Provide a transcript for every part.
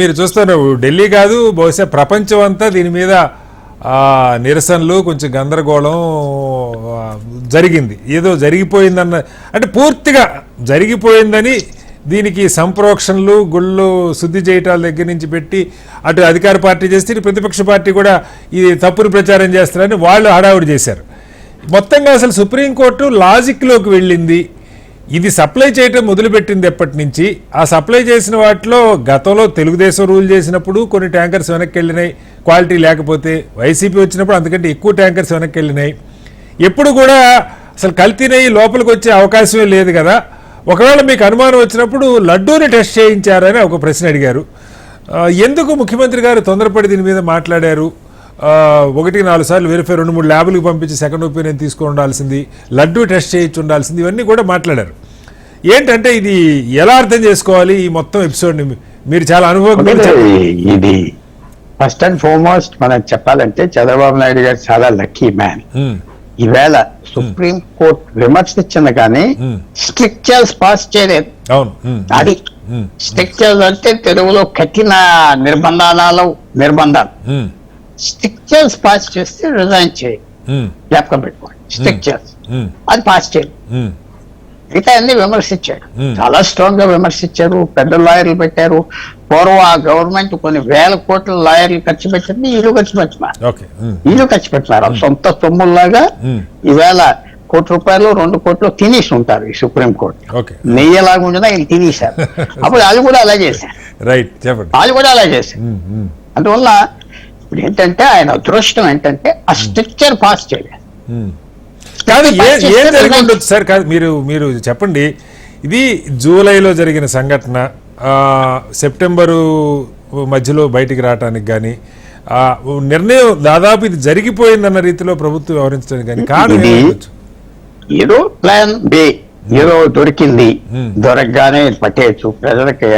మీరు చూస్తారు ఢిల్లీ కాదు బహుశా ప్రపంచం అంతా దీని మీద నిరసనలు కొంచెం గందరగోళం జరిగింది. ఏదో జరిగిపోయిందన్న అంటే పూర్తిగా జరిగిపోయిందని దీనికి సంప్రోక్షణలు గుళ్ళు శుద్ధి చేయటాల దగ్గర నుంచి పెట్టి అటు అధికార పార్టీ చేస్తే ప్రతిపక్ష పార్టీ కూడా ఇది తప్పును ప్రచారం చేస్తారని వాళ్ళు హడావుడి చేశారు. మొత్తంగా అసలు సుప్రీంకోర్టు లాజిక్లోకి వెళ్ళింది. ఇది సప్లై చేయటం మొదలుపెట్టింది ఎప్పటి నుంచి? ఆ సప్లై చేసిన వాటిలో గతంలో తెలుగుదేశం రూల్ చేసినప్పుడు కొన్ని ట్యాంకర్స్ వెనక్కి వెళ్ళినాయి. క్వాలిటీ లేకపోతే వైసీపీ వచ్చినప్పుడు అందుకంటే ఎక్కువ ట్యాంకర్స్ వెనక్కి వెళ్ళినాయి. ఎప్పుడు కూడా అసలు కల్తీనయ్యి లోపలికి వచ్చే అవకాశమే లేదు కదా. ఒకవేళ మీకు అనుమానం వచ్చినప్పుడు లడ్డూని టెస్ట్ చేయించారని ఒక ప్రశ్న అడిగారు. ఎందుకు ముఖ్యమంత్రి గారు తొందరపడి దీని మీద మాట్లాడారు? ఒకటి నాలుగు సార్లు వెరిఫై రెండు మూడు ల్యాబులకు పంపించి సెకండ్ ఒపీనియన్ తీసుకొని ఉండాల్సింది లడ్డూ టెస్ట్ చేయించి ఉండాల్సింది ఇవన్నీ కూడా మాట్లాడారు. ఏంటంటే ఇది ఎలా అర్థం చేసుకోవాలి ఈ మొత్తం ఎపిసోడ్ని మీరు చాలా అనుభవం ఇది ఫస్ట్ అండ్ ఫార్మోస్ట్ మనం చెప్పాలంటే చంద్రబాబు నాయుడు గారు చాలా లక్కీ మ్యాన్ ఈవేళ సుప్రీం కోర్ట్ విమర్శించింది కానీ Hmm. స్ట్రిక్చర్స్ పాస్ చేయలేదు. అది Hmm. స్ట్రిక్చర్స్ అంటే తెలుగులో కఠిన నిర్బంధాలు. నిర్బంధాలు స్ట్రిక్చర్స్ పాస్ చేస్తే రిజైన్ చేయి. ఉమ్, జ్ఞాపకం పెట్టుకోండి. స్ట్రిక్చర్స్. అది పాస్ ఉమ్, మిగతా అన్ని విమర్శించాడు. చాలా స్ట్రాంగ్గా విమర్శించారు పెద్ద లాయర్లు పెట్టారు. పూర్వం ఆ గవర్నమెంట్ కొన్ని వేల కోట్ల లాయర్లు ఖర్చు పెట్టింది ఇల్లు ఖర్చు పెట్టినారు. ఇల్లు ఖర్చు పెట్టినారు. సొంత సొమ్ముల్లాగా ఈవేళ కోటి రూపాయలు రెండు కోట్లు తినేసి ఉంటారు ఈ సుప్రీం కోర్టు. ఓకే. నెయ్యేలాగా ఉండినా వీళ్ళు తినేశారు. అప్పుడు అది కూడా అలా చేశారు. వాళ్ళు కూడా అలా చేశారు. అందువల్ల ఇప్పుడు ఏంటంటే ఆయన అదృష్టం ఏంటంటే ఆ స్ట్రక్చర్ పాస్ చేయలేదు. కాదు ఏ ఏం జరిగి ఉండొచ్చు సార్? కాదు మీరు మీరు చెప్పండి. ఇది జూలైలో జరిగిన సంఘటన. ఆ, సెప్టెంబరు మధ్యలో బయటికి రావటానికి కానీ నిర్ణయం దాదాపు ఇది జరిగిపోయిందన్న రీతిలో ప్రభుత్వం వ్యవహరించడానికి కానీ కారణం ఉండొచ్చు? ఏదో ప్లాన్ బి ఏదో దొరికింది. Hmm. దొరకగానే పట్టేయచ్చు. ప్రజలకి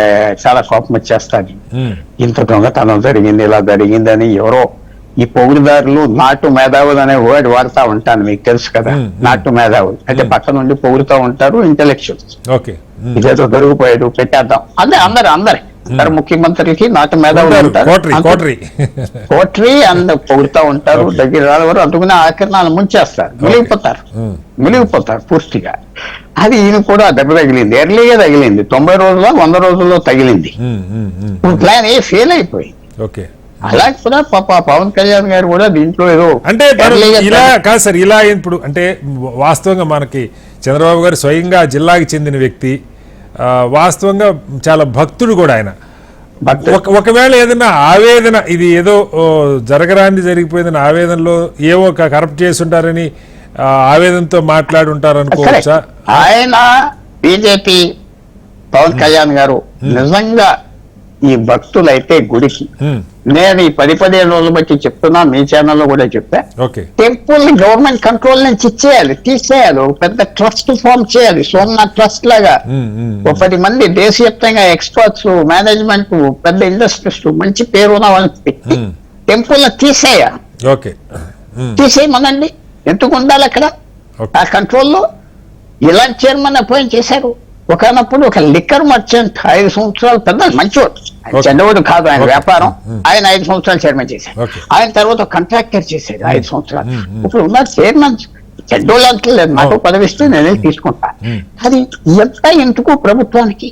చాలా కోపం వచ్చేస్తారు ఉమ్, ఇంత దొంగతనం జరిగింది ఇలా జరిగిందని ఎవరో ఈ పొగుడుదారులు నాటు మేధావులు అనే వర్డ్ వాడుతా ఉంటాను మీకు తెలుసు కదా. నాటు మేధావులు. అంటే పక్క నుండి పొగుడుతూ ఉంటారు ఇంటెలెక్చువల్స్ ఇదేదో దొరికిపోయాడు పెట్టేద్దాం. అదే అందరు అందరే. అందరు ముఖ్యమంత్రికి నాటు మేధావులు ఉంటారు. కోటరీ అంద పొగుడుతా ఉంటారు. దగ్గర రాలవారు అందుకునే ఆకరణాలు ముంచేస్తారు. మునిగిపోతారు ఉమ్, మునిగిపోతారు పూర్తిగా. అది ఈయన కూడా దెబ్బ తగిలింది. ఎర్లీగా తగిలింది. తొంభై రోజుల్లో వంద రోజుల్లో తగిలింది. ప్లాన్ ఏ ఫెయిల్ అయిపోయింది. ఓకే. కూడా పాప పవన్ కళ్యాణ్ గారు కూడా దీంట్లో ఏదో అంటే ఇలా కాదు సార్ ఇలా ఇప్పుడు అంటే వాస్తవంగా మనకి చంద్రబాబు గారు స్వయంగా జిల్లాకి చెందిన వ్యక్తి వాస్తవంగా చాలా భక్తుడు కూడా ఆయన. ఒకవేళ ఏదైనా ఆవేదన ఇది ఏదో ఓ, జరగరాంది జరిగిపోయిందని ఆవేదనలో ఏవో కరప్ట్ చేసి ఉంటారని ఆవేదనతో మాట్లాడి ఉంటారు అనుకోవచ్చా. ఆయన బీజేపీ పవన్ కళ్యాణ్ గారు నిజంగా ఈ భక్తులైతే గుడికి. ఉమ్, నేను ఈ పది పదిహేను రోజులు బట్టి చెప్తున్నా మీ ఛానల్లో కూడా చెప్పా. ఓకే. టెంపుల్ని గవర్నమెంట్ కంట్రోల్ నుంచి ఇచ్చేయాలి తీసేయాలి ఒక పెద్ద ట్రస్ట్ ఫామ్ చేయాలి సోమనాథ్ ట్రస్ట్ లాగా. ఒక పది మంది దేశవ్యాప్తంగా ఎక్స్పర్ట్స్ మేనేజ్మెంట్ పెద్ద ఇండస్ట్రీస్ మంచి పేరు ఉన్న వాళ్ళని పెట్టి. టెంపుల్ తీసేయాలి తీసేయమనండి. ఎందుకు ఉండాలి అక్కడ? ఆ కంట్రోల్లో ఇలాంటి చైర్మన్ అపాయింట్ చేశారు. ఒకనప్పుడు ఒక లిక్కర్ మర్చెంట్ ఐదు సంవత్సరాలు పెద్ద మంచివాడు చెడ్డవాడు కాదు ఆయన. వ్యాపారం. Hmm. ఆయన ఐదు సంవత్సరాలు చైర్మన్ చేశారు. ఆయన తర్వాత కాంట్రాక్టర్ చేశారు ఐదు సంవత్సరాలు. Hmm, hmm. ఇప్పుడు ఉన్న చైర్మన్. చెడ్డోళ్ళు అంటలేదు నాకు Oh. పదవి ఇస్తే నేనే తీసుకుంటా. Hmm. అది ఎంత ఎందుకు ప్రభుత్వానికి?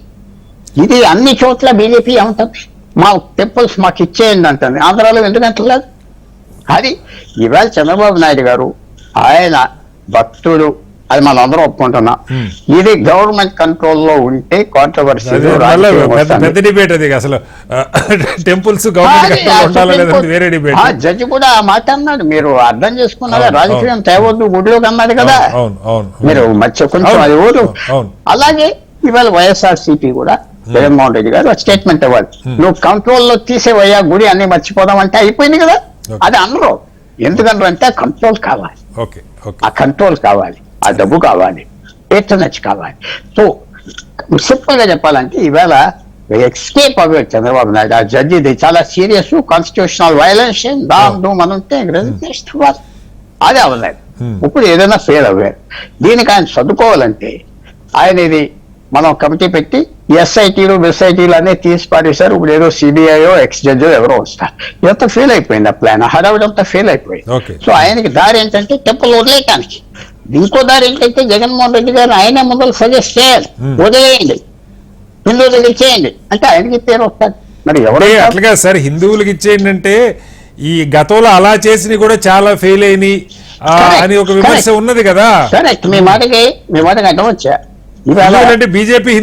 ఇది అన్ని చోట్ల బీజేపీ ఏమంటుంది మా టెంపుల్స్ మాకు ఇచ్చేయండి అంటుంది ఆంధ్రాలో ఎందుకు అంటలేదు అది ఇవాళ చంద్రబాబు నాయుడు గారు ఆయన భక్తుడు అది మనం అందరం ఒప్పుకుంటున్నాం. ఇది గవర్నమెంట్ కంట్రోల్లో ఉంటే కాంట్రవర్సీ అదే మళ్ళా పెద్ద పెద్ద డిబేట్ అది అసలు. టెంపుల్స్ వేరే డిబేట్ జడ్జి కూడా ఆ మాట అన్నాడు. మీరు అర్థం చేసుకున్నారా రాజకీయం తేవద్దు గుడిలోకి అన్నాడు కదా. మీరు మధ్య కొంచెం అది ఊరు. అలాగే ఇవాళ వైఎస్ఆర్ సిపి కూడా జగన్మోహన్ రెడ్డి గారు స్టేట్మెంట్ ఇవ్వాలి. నువ్వు కంట్రోల్లో తీసేవయ్యా గుడి అన్ని మర్చిపోదాం అంటే అయిపోయింది కదా. అది అనరు. ఎందుకంటే అంటే కంట్రోల్ కావాలి. ఆ కంట్రోల్ కావాలి. ఆ డబ్బు కావాలి పేట్రనచ్ కావాలి. సో సింపుల్గా చెప్పాలంటే ఈవేళ ఎస్కేప్ అవ్వాలి చంద్రబాబు నాయుడు ఆ జడ్జి ఇది చాలా సీరియస్ కాన్స్టిట్యూషనల్ వైలేషన్ దామ్ డూమ్ అని ఉంటే రెసిగ్నేషన్ ఇవ్వాలి. అది అవ్వలేదు. Hmm. ఇప్పుడు ఏదైనా ఫెయిల్ అవ్వాలి. దీనికి ఆయన చదువుకోవాలంటే ఆయన ఇది మనం కమిటీ పెట్టి ఎస్ఐటీలు ఎస్ఐటీలు అనే తీసి పారేశారు. ఇప్పుడు ఏదో సిబిఐఓ ఎక్స్ జడ్జో ఎవరో వస్తారు. ఇదంతా ఫెయిల్ అయిపోయింది ఆ ప్లాన్ హడావిడి అంతా ఫెయిల్ అయిపోయింది. సో ఆయనకి దారి ఏంటంటే టెంపుల్ వదిలేయటానికి. ఇంకో దారి ఏంటంటే జగన్మోహన్ రెడ్డి గారు ఆయనే ముందు సజెస్ట్ చేయాలి. వదిలేయండి. హిందువులకు ఇచ్చేయండి. అంటే ఆయనకి పేరు వస్తుంది. మరి ఎవరు అంటే అట్లాగా సార్ హిందువులకి ఇచ్చేయండి అంటే ఈ గతంలో అలా చేసినవి కూడా చాలా ఫెయిల్ అయినాయి. Correct, అని ఒక విమర్శ. ఉన్నది కదా. కరెక్ట్ మీ మాటకి మీ మాటకి అడ్డం వచ్చా ఇవాళ హిందువులంటే బీజేపీ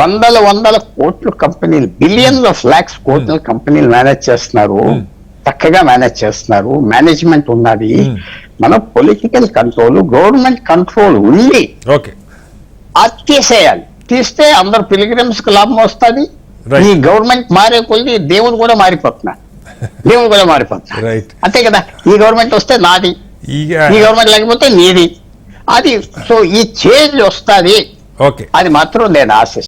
వందల వందల కోట్లు కంపెనీలు బిలియన్స్ ఆఫ్ లాక్స్ కోట్ల కంపెనీలు మేనేజ్ చేస్తున్నారు. చక్కగా మేనేజ్ చేస్తున్నారు. మేనేజ్మెంట్ ఉన్నది. మన పొలిటికల్ కంట్రోల్ గవర్నమెంట్ కంట్రోల్ ఉంది. ఓకే అది తీసేయాలి. తీస్తే అందరు పిలిగ్రిమ్స్కి లాభం వస్తుంది. ఈ గవర్నమెంట్ మారే కొద్ది దేవుడు కూడా మారిపోతున్నారు దేవుడు కూడా మారిపోతున్నారు అంతే కదా? ఈ గవర్నమెంట్ వస్తే నాది. ఈ గవర్నమెంట్ లేకపోతే నీది. అది సో ఈ చేంజ్ వస్తుంది. ఓకే అది మాత్రం నేను ఆశిస్తాను